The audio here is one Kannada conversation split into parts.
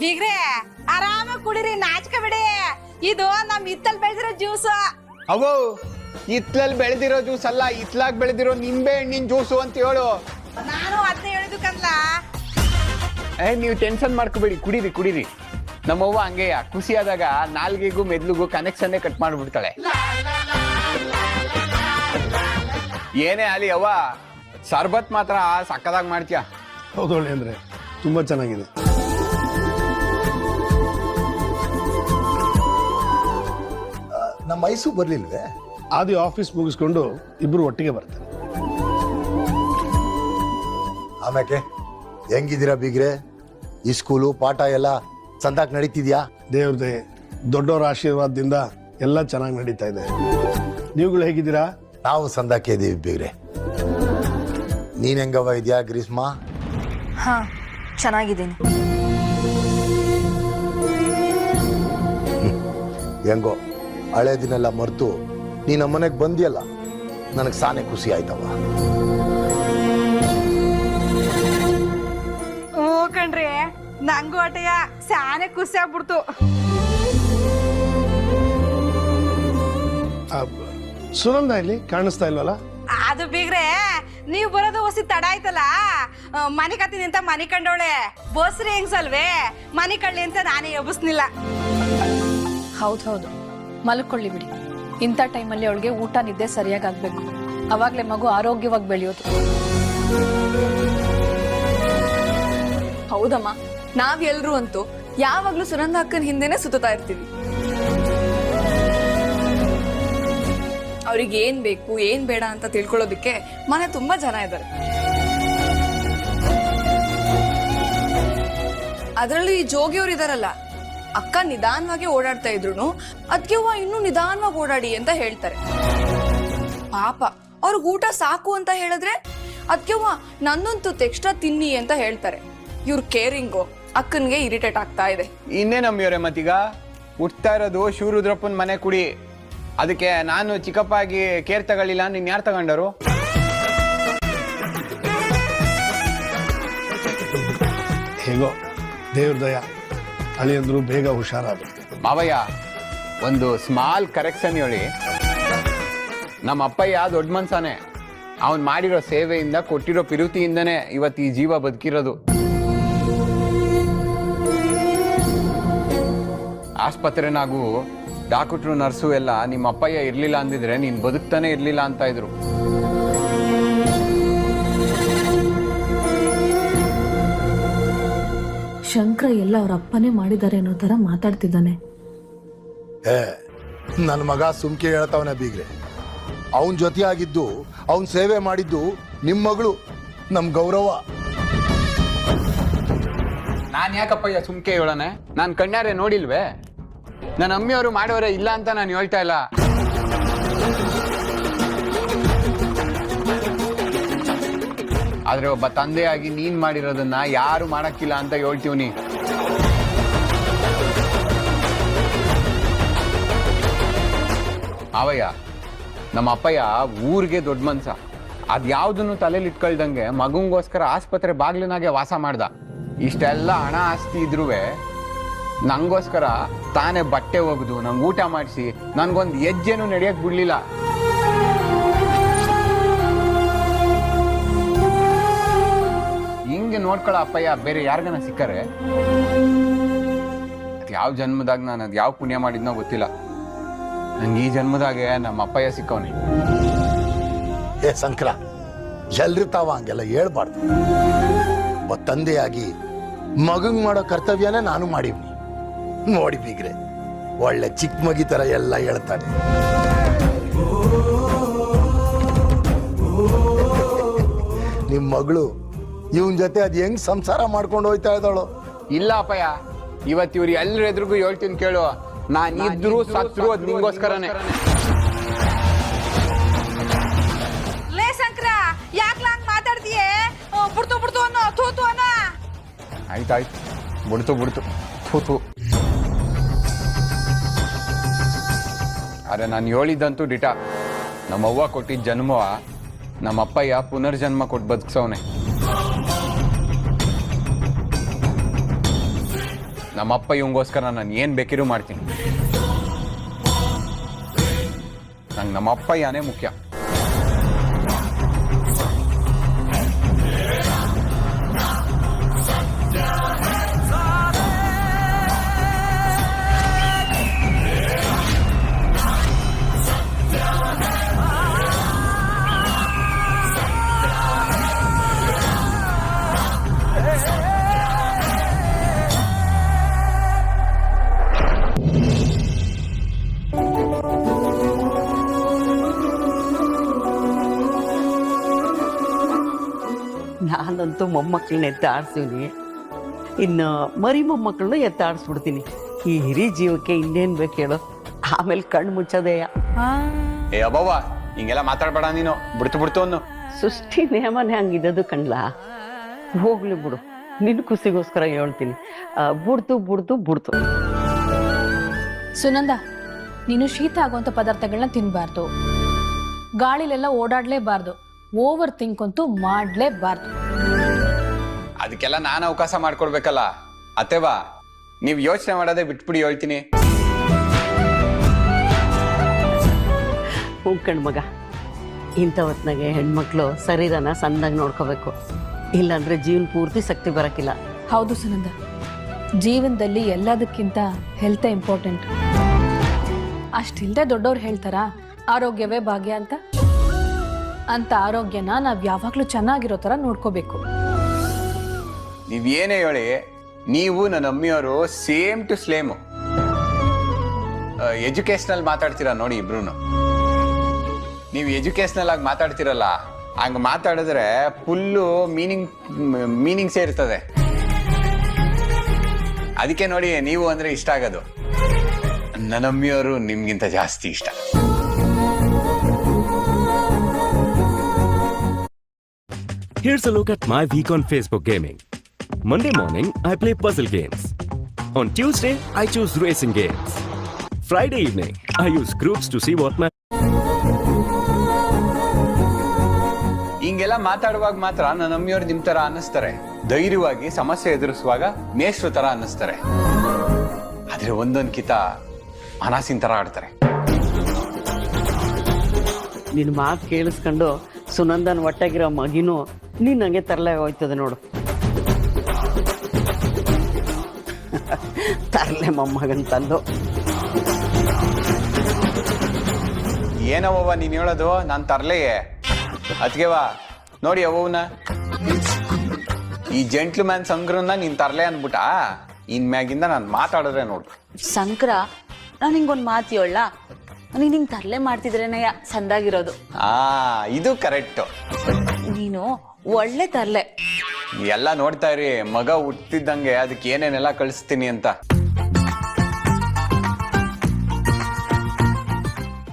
ಬೀಗ್ರೆ ಆರಾಮಾಗಿ ಕುಡಿರಿ ನಾಚ್ಕ ಬಿಡಿ. ಇದು ನಮ್ ಇತ್ತಲ್ ಬೆಳೆದಿರೋ ಜ್ಯೂಸ್. ಅವೋ ಇತ್ಲಲ್ಲಿ ಬೆಳೆದಿರೋ ಜ್ಯೂಸ್ ಅಲ್ಲ ಇತ್ಲಾಗ್ ಬೆಳೆದಿರೋ ನಿಂಬೆ ಹಣ್ಣಿನ ಜ್ಯೂಸು ಅಂತ ಹೇಳು. ನಾನು ಅದನ್ನ ಹೇಳಿದ್ದು ಕನ್ಲ ಏ ನೀವು ಟೆನ್ಷನ್ ಮಾಡ್ಕೋಬೇಡಿ ಕುಡೀರಿ ಕುಡೀರಿ. ನಮ್ಮವ್ವ ಹಂಗೆ ಖುಷಿಯಾದಾಗ ನಾಲ್ಗೆಗೂ ಮೆದ್ಲಿಗೂ ಕನೆಕ್ಷನ್ನೇ ಕಟ್ ಮಾಡ್ಬಿಡ್ತಾಳೆ. ಏನೇ ಅಲ್ಲಿ ಅವ್ವ ಸರ್ಬತ್ ಮಾತ್ರ ಸಕ್ಕದಾಗ ಮಾಡ್ತೀಯ? ಹೌದು ಅಂದ್ರೆ ತುಂಬಾ ಚೆನ್ನಾಗಿದೆ. ನಮ್ಮ ಮೈಸೂರು ಬರ್ಲಿಲ್ವೇ? ಆದಿ ಆಫೀಸ್ ಮುಗಿಸ್ಕೊಂಡು ಇಬ್ರು ಒಟ್ಟಿಗೆ ಬರ್ತಾರೆ. ಆಮ್ಯಾಕೆ? ಹೆಂಗಿದ್ದೀರಾ ಬೀಗ್ರೆ? ಈ ಸ್ಕೂಲು ಪಾಠ ಎಲ್ಲ ಚಂದಾಕ್ ನಡೀತಿದ್ಯಾ? ದೇವ್ರದೇ ದೊಡ್ಡವರ ಆಶೀರ್ವಾದದಿಂದ ಎಲ್ಲ ಚೆನ್ನಾಗಿ ನಡೀತಾ ಇದೆ. ನೀವುಗಳು ಹೇಗಿದ್ದೀರಾ? ನಾವು ಸಂದಾಕೆ ಇದ್ದೀವಿ ಬೀಗ್ರೆ. ನೀನ್ ಹೆಂಗವ ಇದೆಯಾ ಗ್ರೀಷ್ಮ? ಹಾ ಚೆನ್ನಾಗಿದ್ದೀನಿ. ಹೆಂಗೋ? ಹಳೆ ದಿನೆಲ್ಲ ಮರೆತು ನೀ ನಮ್ಮ ಮನೆಗೆ ಬಂದಿಯಲ್ಲ ನನಗೆ ಸಾನೆ ಖುಷಿ ಆಯ್ತವ. ಹ್ಞೂ ಕಣ್ರಿ ನಂಗು ಅಟೆಯ ಸಾನೆ ಖುಷಿ ಆಗ್ಬಿಡ್ತು. ಸುನಂದ ಇಲ್ಲಿ ಕಾಣಿಸ್ತಾ ಇಲ್ವಲ್ಲ? ಅದು ಬೀಗ್ರೆ ನೀವ್ ಬರೋದು ಹೊಸಿ ತಡ ಆಯ್ತಲ್ಲ? ಮನೆ ಕತ್ತೀನಿ ಅಂತ ಮನೆ ಕಂಡವಳೆ ಬಸ್ರಿ ಹೆಂಗ್ಸಲ್ವೇ? ಮನೆ ಕಳ್ಳಿ ಅಂತ ನಾನೇ ಎಬ್ಬಿಸ್ನಿಲ್ಲ. ಹೌದು ಹೌದು. ಮಲ್ಕೊಳ್ಳಿ ಬಿಡಿ ಇಂಥ ಟೈಮಲ್ಲಿ ಅವಳಿಗೆ ಊಟ ನಿದ್ದೆ ಸರಿಯಾಗಿ ಆಗ್ಬೇಕು ಅವಾಗಲೇ ಮಗು ಆರೋಗ್ಯವಾಗಿ ಬೆಳೆಯೋದು. ಹೌದಮ್ಮ ನಾವೆಲ್ಲರೂ ಅಂತೂ ಯಾವಾಗ್ಲೂ ಸುನಂದ ಅಕ್ಕನ ಹಿಂದೆನೆ ಸುತ್ತಾ ಇರ್ತೀವಿ. ಅವ್ರಿಗೆ ಏನ್ ಬೇಕು, ಏನ್ ಬೇಡ ಅಂತ ತಿಳ್ಕೊಳ್ಳೋದಿಕ್ಕೆ ಮನೆ ತುಂಬಾ ಜನ ಇದ್ದಾರೆ. ಅದರಲ್ಲೂ ಈ ಜೋಗಿಯವ್ರು ಇದಾರಲ್ಲ ಅಕ್ಕ ನಿಧಾನವಾಗಿ ಓಡಾಡ್ತಾ ಇದ್ರು ಅದಕ್ಕೆ ಅವ್ವ ಇನ್ನೂ ನಿಧಾನವಾಗಿ ಓಡಾಡಿ ಅಂತ ಹೇಳ್ತಾರೆ. ಪಾಪ ಅವ್ರಿಗೆ ಊಟ ಸಾಕು ಅಂತ ಹೇಳಿದ್ರೆ ಅದಕ್ಕೆ ಅವ್ವ ನನ್ನೊಂದು ಎಕ್ಸ್ಟ್ರಾ ತಿನ್ನಿ ಅಂತ ಹೇಳ್ತಾರೆ. ಇವ್ರ ಕೇರಿಂಗು ಅಕ್ಕನಿಗೆ ಇರಿಟೇಟ್ ಆಗ್ತಾ ಇದೆ. ಇನ್ನೇ ನಂಬಿಯವರೇ ಮತ್ತೀಗ? ಹುಟ್ತಾ ಇರೋದು ಶಿವರುದ್ರಪ್ಪನ ಮನೆ ಕುಡಿ. ಅದಕ್ಕೆ ನಾನು ಚಿಕ್ಕಪ್ಪ ಆಗಿ ಕೇರ್ ತಗೊಳ್ಳಿಲ್ಲ ನಿನ್ ಯಾರು ತಗೊಂಡರು? ಹೇಗೋ ದೇವ್ರ ದಯ. ಅಳಿಯಂದ್ರು ಬೇಗ ಹುಷಾರಾಗುತ್ತೆ ಮಾವಯ್ಯ, ಒಂದು ಸ್ಮಾಲ್ ಕರೆಕ್ಷನ್ ಹೇಳಿ. ನಮ್ಮ ಅಪ್ಪಯ್ಯ ದೊಡ್ಡ ಮನ್ಸಾನೆ. ಅವನ್ ಮಾಡಿರೋ ಸೇವೆಯಿಂದ ಕೊಟ್ಟಿರೋ ಪಿರುತಿಯಿಂದನೇ ಇವತ್ತು ಈ ಜೀವ ಬದುಕಿರೋದು. ಆಸ್ಪತ್ರೆನಾಗೂ, ಡಾಕ್ಟ್ರು, ನರ್ಸು ಎಲ್ಲ ನಿಮ್ಮ ಅಪ್ಪಯ್ಯ ಇರ್ಲಿಲ್ಲ ಅಂದಿದ್ರೆ ನೀನು ಬದುಕ್ತಾನೆ ಇರ್ಲಿಲ್ಲ ಅಂತ ಇದ್ರು. ಶಂಕರ ಎಲ್ಲ ಅವ್ರ ಅಪ್ಪನೇ ಮಾಡಿದ್ದಾರೆ ಅನ್ನೋ ತರ ಮಾತಾಡ್ತಿದ್ದಾನೆ. ಏ ನನ್ನ ಮಗ ಸುಮ್ಕೆ ಹೇಳ್ತಾವನೆ ಬೀಗ್ರೆ. ಅವನ್ ಜೊತೆ ಆಗಿದ್ದು ಅವನ್ ಸೇವೆ ಮಾಡಿದ್ದು ನಿಮ್ ಮಗಳು ನಮ್ ಗೌರವ. ನಾನ್ ಯಾಕಪ್ಪಯ್ಯ ಸುಮ್ಕೆ ಹೇಳೋಣ ನಾನ್ ಕಣ್ಣಾರೆ ನೋಡಿಲ್ವೇ? ನನ್ನ ಅಮ್ಮಿಯವರು ಮಾಡೋರೆ ಇಲ್ಲ ಅಂತ ನಾನು ಹೇಳ್ತಾ ಇಲ್ಲ. ಆದ್ರೆ ಒಬ್ಬ ತಂದೆಯಾಗಿ ನೀನ್ ಮಾಡಿರೋದನ್ನ ಯಾರು ಮಾಡಕ್ಕಿಲ್ಲ ಅಂತ ಹೇಳ್ತೀವಿ ಅವಯ್ಯ ನಮ್ಮ ಅಪ್ಪಯ್ಯ ಊರಿಗೆ ದೊಡ್ಡ ಮನ್ಸ. ಅದ್ಯಾವ್ದನ್ನು ತಲೆಯಲ್ಲಿ ಇಟ್ಕೊಳ್ದಂಗೆ ಮಗುಂಗೋಸ್ಕರ ಆಸ್ಪತ್ರೆ ಬಾಗ್ಲಿನಾಗೆ ವಾಸ ಮಾಡ್ದ. ಇಷ್ಟೆಲ್ಲ ಹಣ ಆಸ್ತಿ ಇದ್ರೂ ನಂಗೋಸ್ಕರ ತಾನೇ ಬಟ್ಟೆ ಒಗ್ದು ನಂಗೆ ಊಟ ಮಾಡಿಸಿ, ನನ್ಗೊಂದು ಹೆಜ್ಜೆನೂ ನಡೆಯಕ್ ಬಿಡ್ಲಿಲ್ಲ. ಹಿಂಗೆ ನೋಡ್ಕೊಳ್ಳೋ ಅಪ್ಪಯ್ಯ, ಬೇರೆ ಯಾರಿಗನ ಸಿಕ್ಕರೆ? ಅದು ಯಾವ ಜನ್ಮದಾಗ ನಾನು ಅದು ಯಾವ ಪುಣ್ಯ ಮಾಡಿದ್ನೋ ಗೊತ್ತಿಲ್ಲ. ನಂಗೆ ಈ ಜನ್ಮದಾಗೆ ನಮ್ಮ ಅಪ್ಪಯ್ಯ ಸಿಕ್ಕವನಿ. ಏ ಸಂಕ್ರ ಎಲ್ರಿರ್ತಾವ ಹಂಗೆಲ್ಲ ಹೇಳ್ಬಾರ್ದು. ಒಬ್ಬ ತಂದೆಯಾಗಿ ಮಗಂಗ್ ಮಾಡೋ ಕರ್ತವ್ಯನೇ ನಾನು ಮಾಡಿವ್ನಿ. ನೋಡಿ ಬೀಗ್ರೆ, ಒಳ್ಳೆ ಚಿಕ್ಕ ಮಗಿ ತರ ಎಲ್ಲ ಹೇಳ್ತಾನೆ. ನಿಮ್ ಮಗಳು ಇವನ್ ಜೊತೆ ಅದ್ ಹೆಂಗ್ ಸಂಸಾರ ಮಾಡ್ಕೊಂಡು ಹೋಯ್ತಾ ಇದ್ದಾಳು? ಇಲ್ಲ ಅಪ್ಪಯ್ಯ ಇವತ್ತು ಇವ್ರು ಎಲ್ಲರ ಎದುರುಗು ಹೇಳ್ತೀನಿ ಕೇಳು. ನಾನ್ ಇದ್ರು ಸತ್ರು ಅದ್ ನಿಂಗೋಸ್ಕರನೇ. ಲೇ ಶಂಕರ ಯಾಕ್ಲ ಹಂಗ್ ಮಾತಾಡ್ತೀಯೇ? ಆ, ಬಿಡ್ತು ಬಿಡ್ತು ಅನ್ನೋ ತೂತು ಅನ್ನೋ. ಆಯ್ತಾಯ್ತು. ಬಿಡ್ತು ಬಿಡ್ತು ಥೂ ಥೂ. ಅರೆ ನಾನು ಹೇಳಿದ್ದಂತೂ ಡಿಟ ನಮ್ಮವ್ವ ಕೊಟ್ಟಿದ್ದ ಜನ್ಮವ ನಮ್ಮಪ್ಪಯ್ಯ ಪುನರ್ಜನ್ಮ ಕೊಟ್ಟು ಬದುಕ್ಸವನೆ. ನಮ್ಮಪ್ಪ ಇವಂಗೋಸ್ಕರ ನಾನು ಏನು ಬೇಕಿರೂ ಮಾಡ್ತೀನಿ. ನಂಗೆ ನಮ್ಮಪ್ಪ ಯಾನೇ ಮುಖ್ಯ. ನಾನಂತೂ ಮೊಮ್ಮಕ್ಕಳನ್ನ ಎತ್ತಾಡ್ಸೀನಿ. ಇನ್ನು ಮರಿ ಮೊಮ್ಮಕ್ಕಳನ್ನ ಎತ್ತಾಡಿಸ್ಬಿಡ್ತೀನಿ. ಈ ಹಿರಿ ಜೀವಕ್ಕೆ ಇನ್ನೇನು ಬೇಕು ಹೇಳು. ಆಮೇಲೆ ಕಣ್ಣು ಮುಚ್ಚೋದೇಯ ಏ ಅಬ್ಬವ್ವ ಹಿಂಗೆಲ್ಲ ಮಾತಾಡ್ಬೇಡ ನೀನು. ಬಿಡ್ತು ಬಿಡ್ತು ಅನ್ನು. ಸೃಷ್ಟಿ ನೇಮನೆ ಹಂಗಿದ್ದದು ಕಣ್ಲಾ? ಹೋಗ್ಲಿ ಬಿಡು. ನಿನ್ನ ಖುಷಿಗೋಸ್ಕರ ಹೇಳ್ತೀನಿ. ಆ, ಬುಡ್ತು ಬುಡ್ತು ಬುಡ್ತು ಸುನಂದ ನೀನು ಶೀತ ಆಗುವಂತ ಪದಾರ್ಥಗಳನ್ನ ತಿನ್ಬಾರ್ದು. ಗಾಳಿಲೆಲ್ಲ ಓಡಾಡ್ಲೇಬಾರ್ದು. ಓವರ್ ಥಿಂಕ್ ಅಂತೂ ಮಾಡ್ಲೇಬಾರ್ದು. ಅದಕ್ಕೆಲ್ಲ ನಾನು ಅವಕಾಶ ಮಾಡ್ಕೊಡ್ಬೇಕಲ್ಲ. ಅಥವಾ ನೀವು ಯೋಚನೆ ಮಾಡೋದೇ ಬಿಟ್ಬಿಡಿ ಹೇಳ್ತೀನಿ. ಹ್ಞೂ ಮಗ. ಇಂಥ ಹೊತ್ನಾಗೆ ಹೆಣ್ಮಕ್ಳು ಶರೀರನ ಸಣ್ಣದಾಗಿ ನೋಡ್ಕೋಬೇಕು. ಇಲ್ಲಾಂದ್ರೆ ಜೀವನ ಪೂರ್ತಿ ಶಕ್ತಿ ಬರೋಕ್ಕಿಲ್ಲ ಹೌದು ಸುನಂದ. ಜೀವನದಲ್ಲಿ ಎಲ್ಲದಕ್ಕಿಂತ ಹೆಲ್ತ್ ಇಂಪಾರ್ಟೆಂಟ್ ಅಷ್ಟಿಲ್ಲದೆ ದೊಡ್ಡವ್ರು ಹೇಳ್ತಾರಾ? ಆರೋಗ್ಯವೇ ಭಾಗ್ಯ ಅಂತ? ಅಂತ ಆರೋಗ್ಯನ ನಾವು ಯಾವಾಗ್ಲೂ ಚೆನ್ನಾಗಿರೋ ತರ ನೋಡ್ಕೋಬೇಕು. ಏನೇ ಹೇಳಿ, ನೀವು ನನ್ನ ಅಮ್ಮಿಯವರು ಸೇಮ್ ಟು ಸ್ಲೇಮ್. ಎಜುಕೇಶನಲ್ ಮಾತಾಡ್ತೀರಾ ನೋಡಿ ಇಬ್ರು ನೀವು ಎಜುಕೇಶನಲ್ ಆಗಿ ಮಾತಾಡ್ತಿರಲ್ಲ, ಹಂಗ ಮಾತಾಡಿದ್ರೆ ಫುಲ್ಲು ಮೀನಿಂಗ್ ಮೀನಿಂಗ್ಸೇ ಇರ್ತದೆ ಅದಕ್ಕೆ ನೋಡಿ, ನೀವು ಅಂದ್ರೆ ಇಷ್ಟ ಆಗೋದು. ನನ್ನ ಅಮ್ಮಿಯವರು ನಿಮ್ಗಿಂತ ಜಾಸ್ತಿ ಇಷ್ಟ. Here's a look at my week on Facebook gaming. Monday morning, I play puzzle games. On Tuesday, I choose racing games. Friday evening, I use groups to see what my ಹಿಂಗೆಲ್ಲ ಮಾತಾಡುವಾಗ ಮಾತ್ರ ನನ್ನ ಅಮ್ಮಿಯವರು ನಿಮ್ ತರ ಅನ್ನಿಸ್ತಾರೆ ಧೈರ್ಯವಾಗಿ ಸಮಸ್ಯೆ ಎದುರಿಸುವಾಗ ಮೇಷ್ಟ್ರು ತರ ಅನ್ನಿಸ್ತಾರೆ ಆದ್ರೆ ಒಂದೊಂದ್ ಕಿತ ಅನಾಸಿನ ತರ ಆಡ್ತಾರೆ ನಿನ್ನ ಮಾತು ಕೇಳಿಸ್ಕೊಂಡು ಸುನಂದನ್ ಒಟ್ಟಾಗಿರೋ ಮಗಿನೂ ನೀನ್ ನಂಗೆ ತರಲೆ ಹೋಯ್ತದೆ ನೋಡು. ತರಲೆ ಮೊಮ್ಮಗನ್ ತಂದು. ಏನವ್ವ ನೀನ್ ಹೇಳೋದು ನಾನ್ ತರ್ಲೆಯೇ. ಅದ್ಗೆವಾ ನೋಡಿ ಅವನ. ಈ ಜೆಂಟ್ಲ್ ಮ್ಯಾನ್ ಸಂಕ್ರನ್ನ ನೀನ್ ತರ್ಲೆ ಅನ್ಬಿಟ್ಟ ಇನ್ ಮ್ಯಾಗಿಂದ ನಾನು ಮಾತಾಡಿದ್ರೆ ನೋಡು. ಸಂಕ್ರ ನಾನು ಹಿಂಗೊಂದು ಮಾತು ಹೇಳ ನೀನು ಹಿಂಗೆ ತರಲೆ ಮಾಡ್ತಿದ್ರೇನೆ ಸಂದಾಗಿರೋದು. ಆ ಇದು ಕರೆಕ್ಟ್ ನೀನು ಒಳ್ಳೆ ತರ್ಲೆ ಎಲ್ಲ ನೋಡ್ತಾ ಇರಿ ಮಗ ಹುಟ್ಟಿದ್ದಂಗೆ ಅದಕ್ಕೆ ಏನೇನೆಲ್ಲ ಕಳಿಸ್ತೀನಿ ಅಂತ.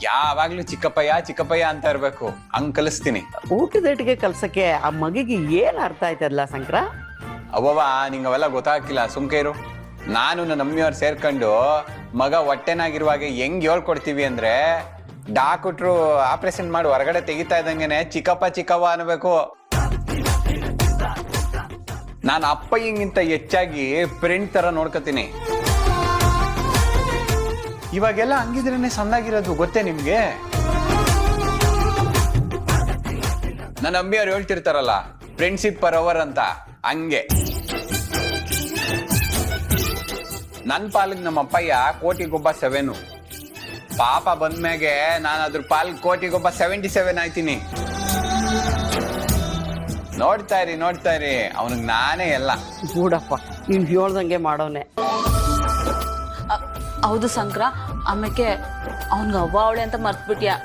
ಯಾವಾಗ್ಲೂ ಚಿಕ್ಕಪ್ಪಯ್ಯ ಚಿಕ್ಕಪ್ಪಯ್ಯ ಅಂತ ಇರ್ಬೇಕು. ಹಂಗ್ ಕಲಿಸ್ತೀನಿ. ಊಟದಟ್ಟಿಗೆ ಕಲ್ಸಕ್ಕೆ ಆ ಮಗಿಗೆ ಏನ್ ಅರ್ಥ ಆಯ್ತದಲ್ಲ ಶಂಕರ? ಅವ್ವ ನಿಂಗೆ ಅವೆಲ್ಲ ಗೊತ್ತಾಗ್ತಿಲ್ಲ ಸುಮ್ಕೆ ಇರು. ನಾನು ನನ್ನ ಅಮ್ಮಿಯವ್ರು ಸೇರ್ಕೊಂಡು ಮಗ ಹೊಟ್ಟೆನಾಗಿರುವಾಗ ಹೆಂಗ್ ಹೇಳ್ಕೊಡ್ತೀವಿ ಅಂದ್ರೆ ಡಾಕ್ಟ್ರು ಆಪರೇಷನ್ ಮಾಡಿ, ಹೊರಗಡೆ ತೆಗಿತಾ ಇದ್ದಂಗೆನೆ ಚಿಕ್ಕಪ್ಪ ಚಿಕ್ಕವ್ವ ಅನ್ಬೇಕು. ನಾನು ಅಪ್ಪ ಹಿಂಗಿಂತ ಹೆಚ್ಚಾಗಿ ಫ್ರೆಂಡ್ ತರ ನೋಡ್ಕೋತೀನಿ. ಇವಾಗೆಲ್ಲ ಹಂಗಿದ್ರೇನೆ ಸಣ್ಣಾಗಿರೋದು ಗೊತ್ತೇ ನಿಮ್ಗೆ? ನನ್ನ ಅಮ್ಮಿಯವ್ರು ಹೇಳ್ತಿರ್ತಾರಲ್ಲ ಫ್ರೆಂಡ್ಶಿಪ್ ಪರ್ ಅವರ್ ಅಂತ, ಹಂಗೆ. ನನ್ನ ಪಾಲಿಗೆ ನಮ್ಮ ಅಪ್ಪಯ್ಯ ಕೋಟಿಗೊಬ್ಬ ಸೆವೆನು. ಪಾಪ ಬಂದ್ಮ್ಯಾಗೆ ನಾನು ಅದ್ರ ಪಾಲ್ ಕೋಟಿಗೊಬ್ಬ ಸೆವೆಂಟಿ ಸೆವೆನ್ ಆಯ್ತೀನಿ. ನೋಡ್ತಾ ಇರಿ ನೋಡ್ತಾ ಇರಿ. ಅವನಿಗೆ ನಾನೇ ಎಲ್ಲ. ಗೂಡಪ್ಪ ನೀನ್ ಹೇಳ್ದಂಗೆ ಮಾಡೋನೆ. ಹೌದು ಸಂಕ್ರ ಆಮೇಲೆ ಅವನ್ಗೆ ಅವ್ವ ಅವಳೆ ಅಂತ ಮರ್ತ್ಬಿಟ್ಯಾ?